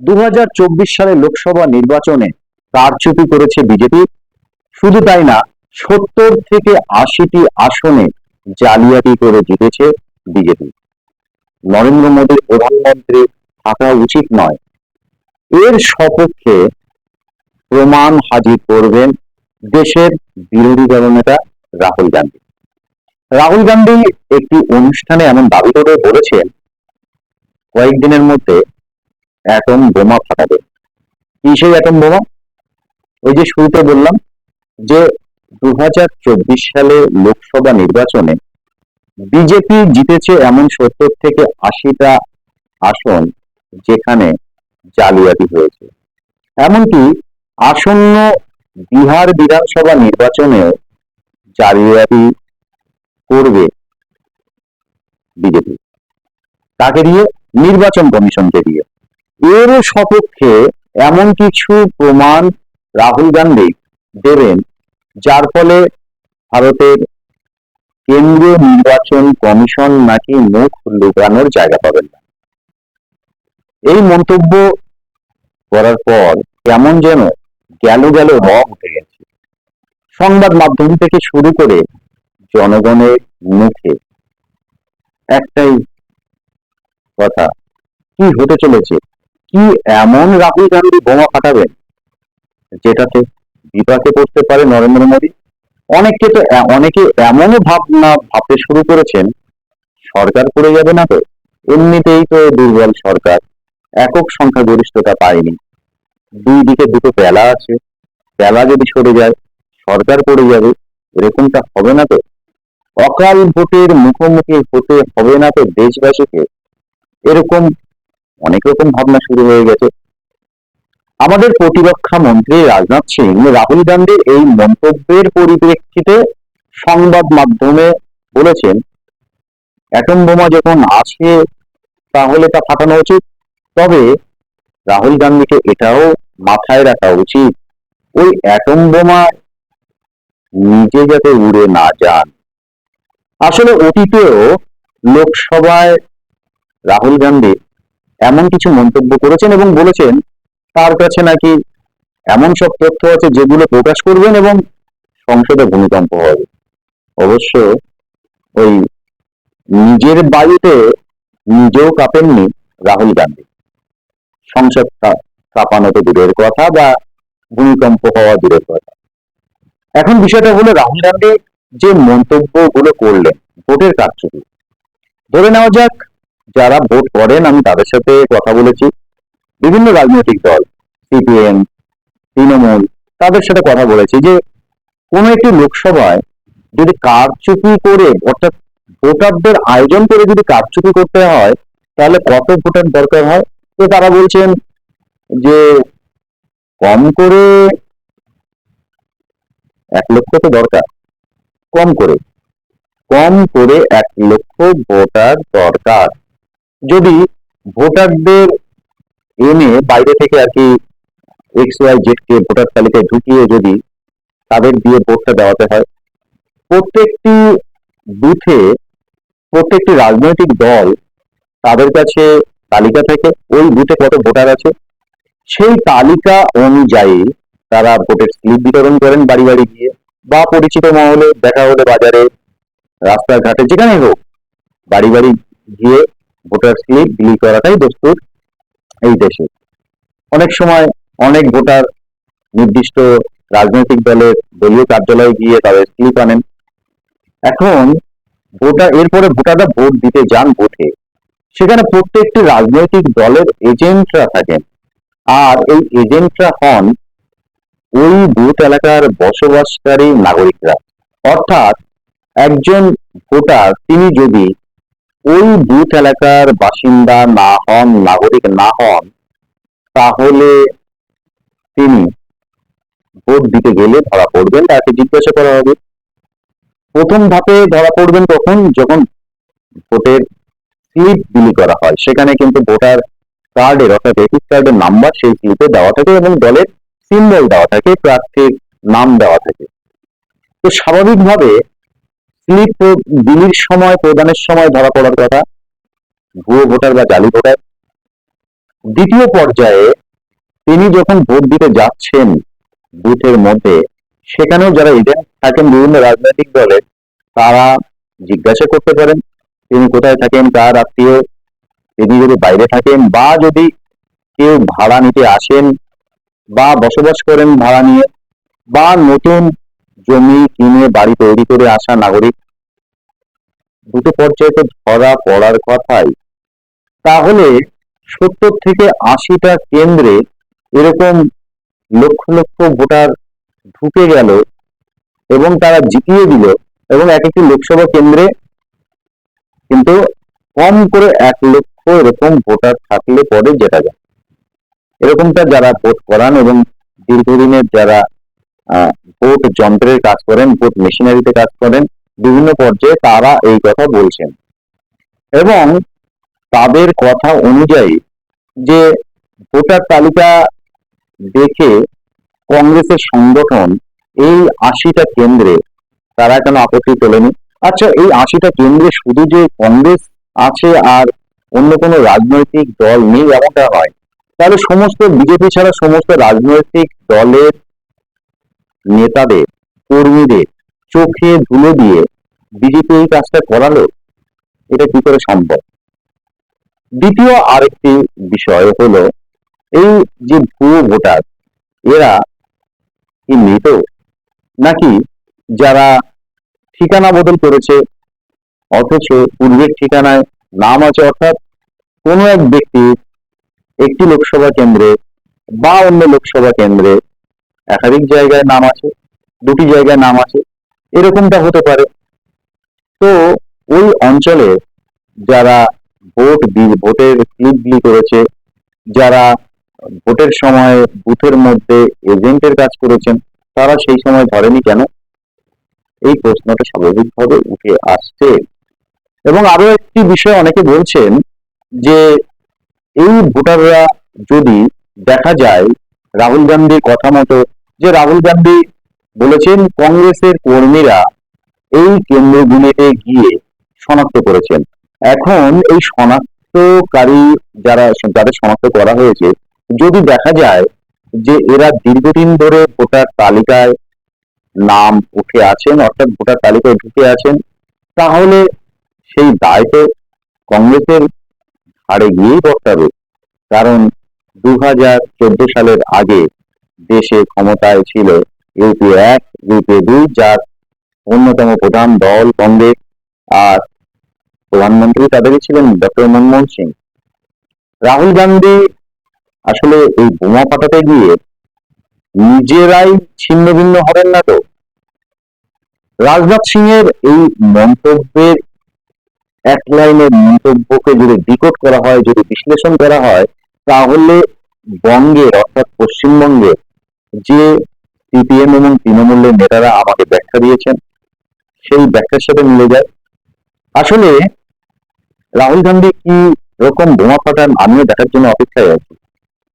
দু সালে লোকসভা নির্বাচনে কারচুপি করেছে বিজেপি। শুধু তাই না, সত্তর থেকে আশিটি আসনে জালিয়াতি করে জিতেছে বিজেপি। নরেন্দ্র মোদীর প্রধানমন্ত্রী থাকা উচিত নয়। এর সপক্ষে প্রমাণ হাজির করবেন দেশের বিরোধী দলনেতা রাহুল গান্ধী। রাহুল গান্ধী একটি অনুষ্ঠানে এমন দাবি করে বলেছেন, কয়েকদিনের মধ্যে অ্যাটম বোমা ফাটাবে। কি সেই অ্যাটম বোমা? ওই যে শুরুতে বললাম যে দু হাজার চব্বিশ সালে লোকসভা নির্বাচনে বিজেপি জিতেছে এমন সত্তর থেকে আশিটা আসন যেখানে জালিয়াতি হয়েছে। এমনকি আসন্ন বিহার বিধানসভা নির্বাচনেও জালিয়াতি করবে বিজেপি। তাকে দিয়ে? নির্বাচন কমিশনকে দিয়ে। এর সপক্ষে এমন কিছু প্রমাণ রাহুল গান্ধী দেবেন, যার ফলে ভারতের কেন্দ্রীয় নির্বাচন কমিশন নাকি মুখ লুকানোর জায়গা পাবেন না। এই মন্তব্য করার পর কেমন যেন গেল গেল রং উঠে গেছে। সংবাদ মাধ্যম থেকে শুরু করে জনগণের মুখে একটাই কথা, কি হতে চলেছে? কি এমন রাহুল গান্ধী বোমা ফাটাবেন যেটাতে বিপাকে পড়তে পারে নরেন্দ্র মোদী? অনেকে তো অনেকে এমনও ভাবনা, ভাবতে শুরু করেছেন, সরকার পড়ে যাবে না তো? এমনিতেই তো দুর্বল সরকার, একক সংখ্যা গরিষ্ঠতা পায়নি। দুই দিকে দুটো পেলা আছে, পেলা যদি সরে যায়, সরকার পড়ে যাবে, এরকমটা হবে না তো? অকাল ভোটের মুখোমুখি হতে হবে না তো দেশবাসীকে? এরকম অনেক রকম ভাবনা শুরু হয়ে গেছে। আমাদের প্রতিরক্ষা মন্ত্রী রাজনাথ সিং রাহুল গান্ধীর এই মন্তব্যের পরিপ্রেক্ষিতে সংবাদ মাধ্যমে বলেছেন, অ্যাটম বোমা যখন আসে, তাহলে তা ফাটানো উচিত। তবে রাহুল গান্ধীকে এটাও মাথায় রাখা উচিত, ওই অ্যাটম বোমা নিজে যাতে উড়ে না যান। আসলে অতীতেও লোকসভায় রাহুল গান্ধী এমন কিছু মন্তব্য করেছেন এবং বলেছেন, তার কাছে নাকি এমন সব তথ্য আছে যেগুলো প্রকাশ করবেন এবং সংসদে ভূমিকম্প হবে। অবশ্য ওই নিজের বাড়িতে নিজেও কাঁপেননি রাহুল গান্ধী। সংসদ কাঁপানো তো দূরের কথা বা ভূমিকম্প হওয়া দূরের কথা। এখন বিষয়টা হলো রাহুল গান্ধী যে মন্তব্য মন্তব্যগুলো করলেন, ভোটের কারচুপি। ধরে নেওয়া যাক যারা ভোট করেন, আমি তাদের সাথে কথা বলেছি। বিভিন্ন রাজনৈতিক দল সিপিএম তৃণমূল, তাদের সাথে কথা বলেছি যে, কোনো একটি লোকসভায় যদি কারচুপি করে, অর্থাৎ ভোটারদের আয়োজন করে যদি কারচুপি করতে হয়, তাহলে কত ভোটার দরকার হয়? তো তারা বলছেন যে, কম করে এক লক্ষ তো দরকার। কম করে। কম করে এক লক্ষ ভোটার দরকার। যদি ভোটারদের এনে বাইরে থেকে আর কি এক্স ওয়াই জেড কে ভোটার তালিকায় ঢুকিয়ে যদি তাদের দিয়ে ভোটটা দেওয়াতে হয়, প্রত্যেকটি বুথে প্রত্যেকটি রাজনৈতিক দল তাদের কাছে তালিকা থেকে ওই বুথে কত ভোটার আছে, সেই তালিকা অনুযায়ী তারা ভোটের স্লিপ বিতরণ করেন বাড়ি বাড়ি গিয়ে বা পরিচিত মহলে, দেখা হলে বাজারে, রাস্তাঘাটে যেখানে হোক, বাড়ি বাড়ি গিয়ে ভোটার স্লিপ বিলি করাটাই দস্তুর এই দেশে। অনেক সময় অনেক ভোটার নির্দিষ্ট রাজনৈতিক দলের দলীয় কার্যালয়ে গিয়ে তাদের স্লিপ আনেন। এখন ভোটার, এরপরে ভোটাররা ভোট দিতে যান বুথে সেখানে প্রত্যেকটি রাজনৈতিক দলের এজেন্টরা থাকেন। আর এই এজেন্টরা হন ওই বুথ এলাকার বসবাসকারী নাগরিকরা। অর্থাৎ একজন ভোটার, তিনি যদি ওই বুথ এলাকার বাসিন্দা না হন, নাগরিক না হন, তাহলে তিনি ভোট দিতে গেলে ধরা পড়বেন, তাকে জিজ্ঞাসা করা হবে। প্রথম ধাপে ধরা পড়বেন তখন যখন ভোটের স্লিপ বিলি করা হয়, সেখানে কিন্তু ভোটার কার্ডের অর্থাৎ এপিক কার্ডের নাম্বার সেই স্লিপে দেওয়া থাকে এবং দলের সিম্বল দেওয়া থাকে, প্রার্থীর নাম দেওয়া থাকে। তো স্বাভাবিকভাবে স্লিপ বিলির সময়, প্রদানের সময় ধরা পড়ার কথা। ভুয়ো ভোটার বা জালি ভোটার। দ্বিতীয় পর্যায়ে তিনি যখন ভোট দিতে যাচ্ছেন বুথের মধ্যে, সেখানেও যারা এজেন্ট থাকেন বিভিন্ন রাজনৈতিক দলের, তারা জিজ্ঞাসা করতে পারেন, তিনি কোথায় থাকেন? তার আত্মীয়? তিনি যদি বাইরে থাকেন বা যদি কেউ ভাড়া নিতে আসেন বা বসবাস করেন ভাড়া নিয়ে বা নতুন জমি কিনে বাড়ি তৈরি করে আসা নাগরিক। দুটো পর্যায়ে তো ধরা পড়ার কথাই। তাহলে সত্তর থেকে আশিটা কেন্দ্রে এরকম লক্ষ লক্ষ ভোটার ঢুকে গেল এবং তারা জিতিয়ে দিল এবং এক একটি লোকসভা কেন্দ্রে কিন্তু কম করে এক লক্ষ এরকম ভোটার থাকলে পরে যেটা যায়। এরকমটা যারা ভোট করান এবং দীর্ঘদিনের যারা ভোট যন্ত্রের কাজ করেন ভোট মেশিনারিতে কাজ করেন, বিভিন্ন পর্যায়ে তারা এই কথা বলছেন। এবং তাদের কথা অনুযায়ী যে ভোটার তালিকা দেখে কংগ্রেসের সংগঠন এই আশিটা কেন্দ্রে, তারা কেন আপত্তি তোলেনি? আচ্ছা এই আশিটা কেন্দ্রে শুধু যে কংগ্রেস আছে আর অন্য কোনো রাজনৈতিক দল নেই এমনটা হয় তাহলে সমস্ত বিজেপি ছাড়া সমস্ত রাজনৈতিক দলের নেতাদের, কর্মীদের চোখে ধুলো দিয়ে বিজেপি এই কাজটা করালো? এটা কি করে সম্ভব? দ্বিতীয় আরেকটি বিষয় হলো, এই যে ভুয়ো ভোটার, এরা কি মৃত? নাকি যারা ঠিকানা বদল করেছে, অথচ পূর্বের ঠিকানায় নাম আছে, অর্থাৎ কোনো এক ব্যক্তির একটি লোকসভা কেন্দ্রে বা অন্য লোকসভা কেন্দ্রে একাধিক জায়গায় নাম আছে, দুটি জায়গায় নাম আছে, এরকমটা হতে পারে। তো ওই অঞ্চলে যারা ভোট ভোটের স্লিপ বিলি করেছে, যারা ভোটের সময় বুথের মধ্যে এজেন্টের কাজ করেছেন, তারা সেই সময় ধরেনি কেন? এই প্রশ্নটা স্বাভাবিকভাবে উঠে আসছে। এবং আরও একটি বিষয় অনেকে বলছেন যে এই ভোটাররা যদি দেখা যায় রাহুল গান্ধীর কথা মতো যে রাহুল গান্ধী বলেছেন, কংগ্রেসের কর্মীরা এই কেন্দ্রগুলিতে গিয়ে শনাক্ত করেছেন। এখন এই শনাক্তকারী যারা যাদের শনাক্ত করা হয়েছে। যদি দেখা যায় যে এরা দীর্ঘদিন ধরে ভোটার তালিকায় নাম উঠে আছেন, অর্থাৎ ভোটার তালিকায় ঢুকে আছেন, তাহলে সেই দায় তো কংগ্রেসের হারে গিয়েই বর্তাবে। কারণ দু হাজার চোদ্দ সালের আগে দেশে ক্ষমতায় ছিল ইউপিএ এক, ইউপিএ দুই, যার অন্যতম প্রধান দল কংগ্রেস আর প্রধানমন্ত্রী তাদেরই ছিলেন ডক্টর মনমোহন সিং। রাহুল গান্ধী আসলে এই বোমা ফাটাতে গিয়ে নিজেরাই ছিন্ন ভিন্ন হবেন না তো? রাজনাথ সিং এর এই মন্তব্যের এক লাইনের মন্তব্যকে যদি ডিকোড করা হয়, যদি বিশ্লেষণ করা হয়, তাহলে বঙ্গের অর্থাৎ পশ্চিমবঙ্গের যে সিপিএম এবং তৃণমূলের নেতারা আমাকে ব্যাখ্যা দিয়েছেন, সেই ব্যাখ্যার সাথে মিলে যায়। আসলে রাহুল গান্ধী কি রকম বোমা ফাটান? আমিও দেখার জন্য অপেক্ষায় আছি।